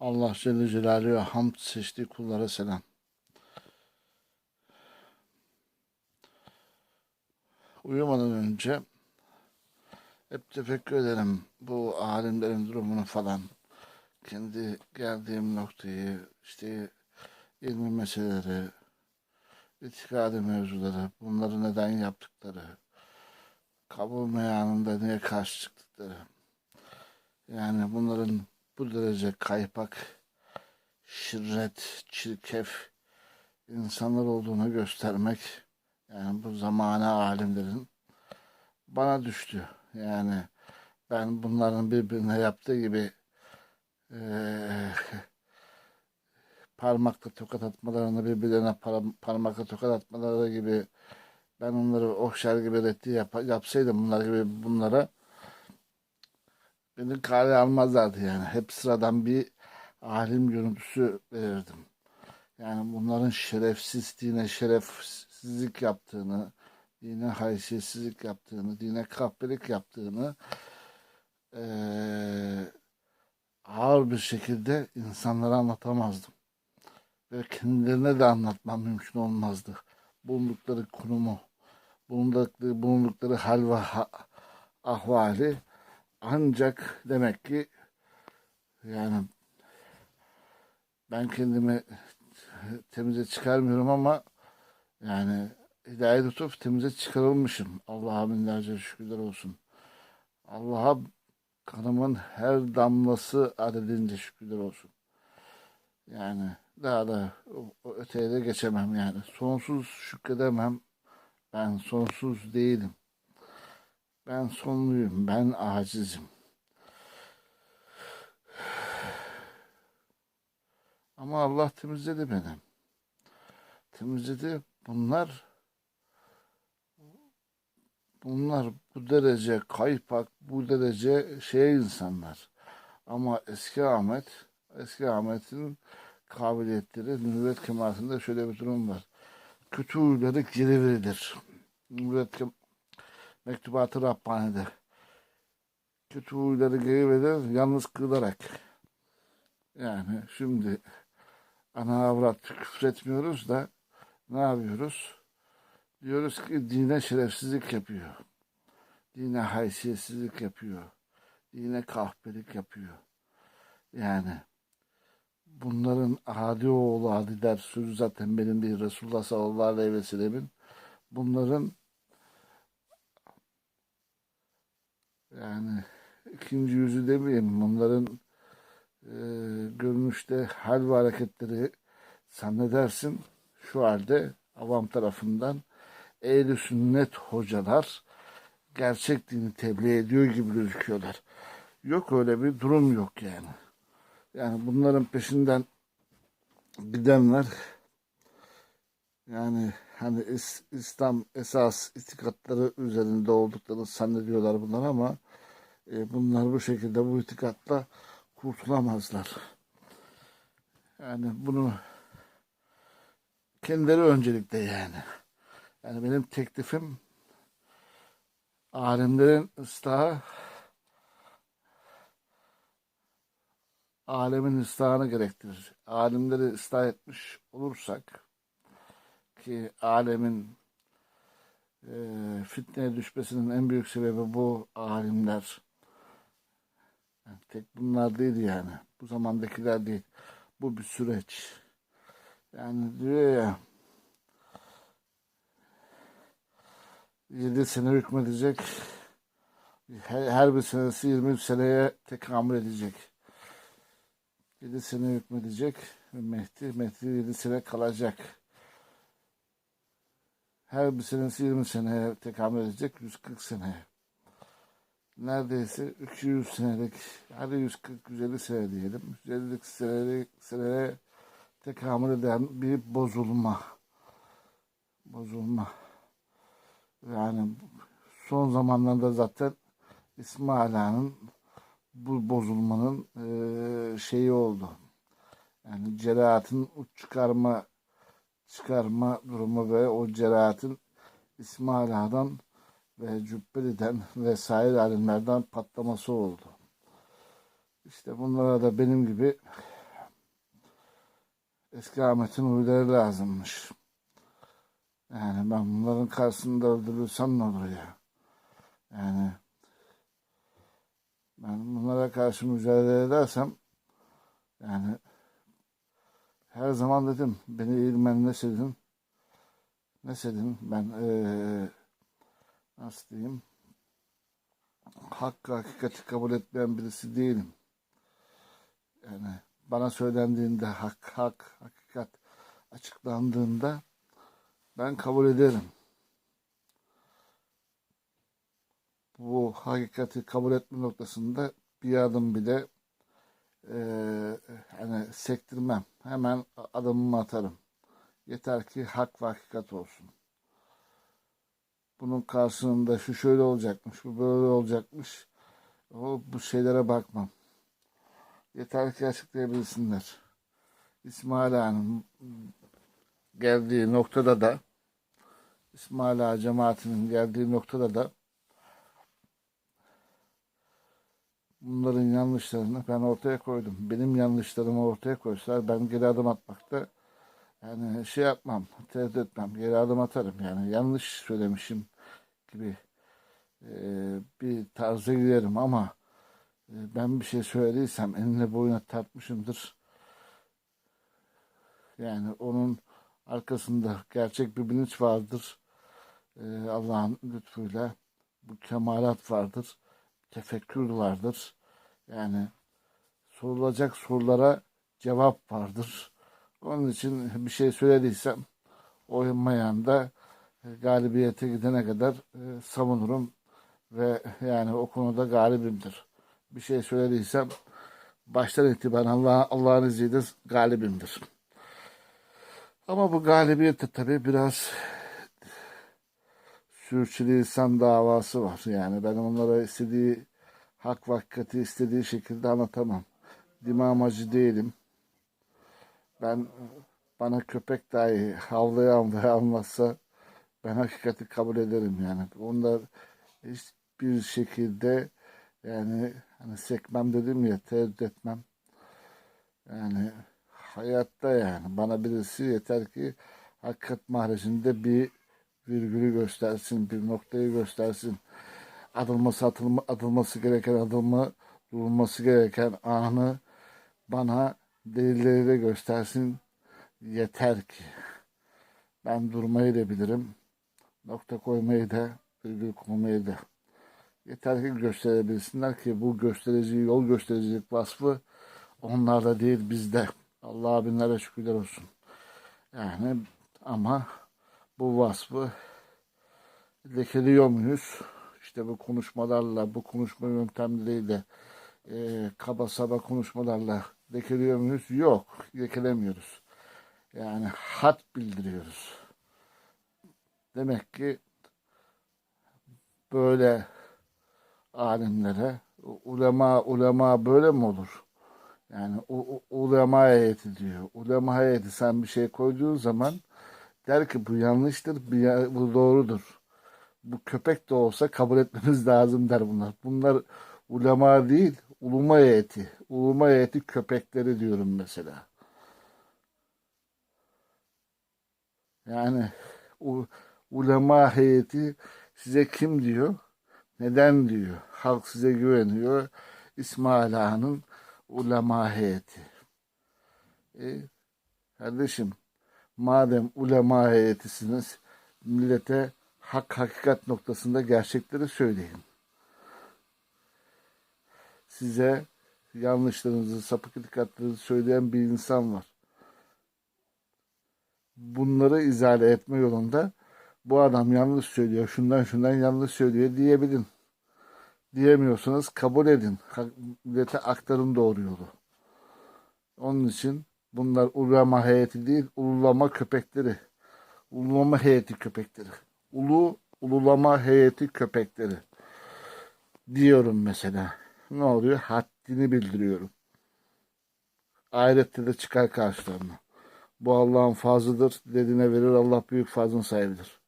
Allah Celle Celaluhu'ya hamd seçtiği kullara selam. Uyumadan önce hep tefekkür ederim bu alimlerin durumunu falan. Kendi geldiğim noktayı, işte ilmi meseleleri, itikadi mevzuları, bunları neden yaptıkları, kabul meyanında niye karşı çıktıkları. Yani bunların bu derece kaypak, şirret, çirkef insanlar olduğunu göstermek yani bu zamane alimlerin bana düştü. Yani ben bunların birbirine yaptığı gibi eee parmakla tokat atmalarını birbirlerine par- parmakla tokat atmaları gibi ben onları okşar gibi reddi yap yapsaydım bunlar gibi bunlara beni kale almazlardı yani. Hep sıradan bir alim görüntüsü verirdim. Yani bunların şerefsiz, dine şerefsizlik yaptığını, dine haysiyetsizlik yaptığını, dine kahpelik yaptığını eee, ağır bir şekilde insanlara anlatamazdım. Ve kendilerine de anlatmam mümkün olmazdı. Bulundukları konumu, bulundukları, bulundukları hal ve ha- ahvali ancak demek ki yani ben kendimi temize çıkarmıyorum ama yani hidayet tutup temize çıkarılmışım. Allah'a binlerce şükürler olsun. Allah'a kanımın her damlası adedince şükürler olsun. Yani daha da öteye de geçemem yani. Sonsuz şükredemem. Ben sonsuz değilim. Ben sonluyum. Ben acizim. Ama Allah temizledi beni. Temizledi. Bunlar bunlar bu derece kaypak, bu derece şey insanlar. Ama eski Ahmet, eski Ahmet'in kabiliyetleri, nübüvvet kemaatinde şöyle bir durum var. Kötü huyları geri verilir. Nübüvvet mektubatı Rabbani'de. Kötü huyları geri verilir, yalnız kılarak. Yani şimdi ana avrat küfretmiyoruz da ne yapıyoruz? Diyoruz ki dine şerefsizlik yapıyor. Dine haysiyetsizlik yapıyor. Dine kahpelik yapıyor. Yani bunların adi oğlu adi der sözü zaten benim bir Resulullah sallallahu aleyhi ve sellemin bunların yani ikinci yüzü demeyeyim bunların e, görünüşte hal ve hareketleri zannedersin şu halde avam tarafından ehl sünnet hocalar gerçek dini tebliğ ediyor gibi gözüküyorlar. Yok öyle bir durum yok yani. Yani bunların peşinden gidenler yani hani is- İslam esas itikatları üzerinde olduklarını zannediyorlar bunlar ama e, bunlar bu şekilde bu itikatla kurtulamazlar. Yani bunu kendileri öncelikle yani. Yani benim teklifim alimlerin ıslahı alemin ıslahını gerektirir. Alimleri ıslah etmiş olursak ki alemin e, fitneye düşmesinin en büyük sebebi bu alimler. Yani tek bunlar değil yani. Bu zamandakiler değil. Bu bir süreç. Yani diyor ya 7 sene hükmedecek. Her, her bir senesi 23 seneye tekamül edecek. 7 sene hükmedecek Mehdi, Mehdi 7 sene kalacak. Her bir senesi 20 seneye tekamül edecek, 140 seneye. Neredeyse 200 senelik, hadi 140-150 sene diyelim. 150 senelik seneye tekamül eden bir bozulma. Bozulma. Yani son zamanlarda zaten İsmail Ağa'nın bu bozulmanın eee, şeyi oldu. Yani cerahatın uç çıkarma çıkarma durumu ve o cerahatın İsmail Ağa'dan ve Cübbeli'den vesaire alimlerden patlaması oldu. İşte bunlara da benim gibi eski Ahmet'in huyları lazımmış. Yani ben bunların karşısında öldürülsem ne olur ya? Yani ben bunlara karşı mücadele edersem yani her zaman dedim beni ilmen ne sedin ne sedin ben eee nasıl diyeyim hakkı hakikati kabul etmeyen birisi değilim. Yani bana söylendiğinde hak, hak, hakikat açıklandığında ben kabul ederim. Bu hakikati kabul etme noktasında bir adım bile eee hani sektirmem. Hemen adımımı atarım. Yeter ki hak ve hakikat olsun. Bunun karşılığında şu şöyle olacakmış, bu böyle olacakmış. O bu şeylere bakmam. Yeter ki açıklayabilsinler. İsmail Ağa'nın geldiği noktada da İsmail Ağa cemaatinin geldiği noktada da bunların yanlışlarını ben ortaya koydum. Benim yanlışlarımı ortaya koysalar ben geri adım atmakta yani şey yapmam, tereddüt etmem, geri adım atarım. Yani yanlış söylemişim gibi e, bir tarza girerim ama e, ben bir şey söylediysem eline boyuna tartmışımdır. Yani onun arkasında gerçek bir bilinç vardır. E, Allah'ın lütfuyla bu kemalat vardır. Tefekkür vardır. Yani sorulacak sorulara cevap vardır. Onun için bir şey söylediysem oyunmayan da e, galibiyete gidene kadar e, savunurum ve yani o konuda galibimdir. Bir şey söylediysem baştan itibaren Allah Allah'ın izniyle galibimdir. Ama bu galibiyet de tabii biraz sürçülisan davası var. Yani ben onlara istediği hak vakati istediği şekilde anlatamam. Dimamacı değilim. Ben bana köpek dahi havlaya havlaya anlatsa ben hakikati kabul ederim yani. Onlar hiçbir şekilde yani hani sekmem dedim ya tereddüt etmem. Yani hayatta yani bana birisi yeter ki hakikat mahrecinde bir virgülü göstersin, bir noktayı göstersin. Adılması atılma, adılması gereken adımı, durulması gereken anı bana delilleriyle göstersin. Yeter ki. Ben durmayı da bilirim. Nokta koymayı da, virgül koymayı da. Yeter ki gösterebilsinler ki bu gösterici, yol göstericilik vasfı onlarda değil bizde. Allah'a binlere şükürler olsun. Yani ama bu vasfı lekeliyor muyuz? İşte bu konuşmalarla, bu konuşma yöntemleriyle, e, kaba saba konuşmalarla lekeliyor muyuz? Yok, lekelemiyoruz. Yani hat bildiriyoruz. Demek ki böyle alimlere ulema ulema böyle mi olur? Yani u, u- ulema heyeti diyor. Ulema heyeti sen bir şey koyduğun zaman der ki bu yanlıştır, bu, doğrudur. Bu köpek de olsa kabul etmemiz lazım der bunlar. Bunlar ulema değil, uluma heyeti. Uluma heyeti köpekleri diyorum mesela. Yani u, ulema heyeti size kim diyor? Neden diyor? Halk size güveniyor. İsmail Ağa'nın ulema heyeti. E, kardeşim madem ulema heyetisiniz millete hak hakikat noktasında gerçekleri söyleyin. Size yanlışlarınızı, sapık itikatlarınızı söyleyen bir insan var. Bunları izale etme yolunda bu adam yanlış söylüyor, şundan şundan yanlış söylüyor diyebilin. Diyemiyorsanız kabul edin. Millete aktarın doğru yolu. Onun için bunlar ulama heyeti değil, ululama köpekleri. Ululama heyeti köpekleri. Ulu, ululama heyeti köpekleri. Diyorum mesela. Ne oluyor? Haddini bildiriyorum. Ahirette de çıkar karşılarına. Bu Allah'ın fazlıdır. Dediğine verir Allah büyük fazlın sahibidir.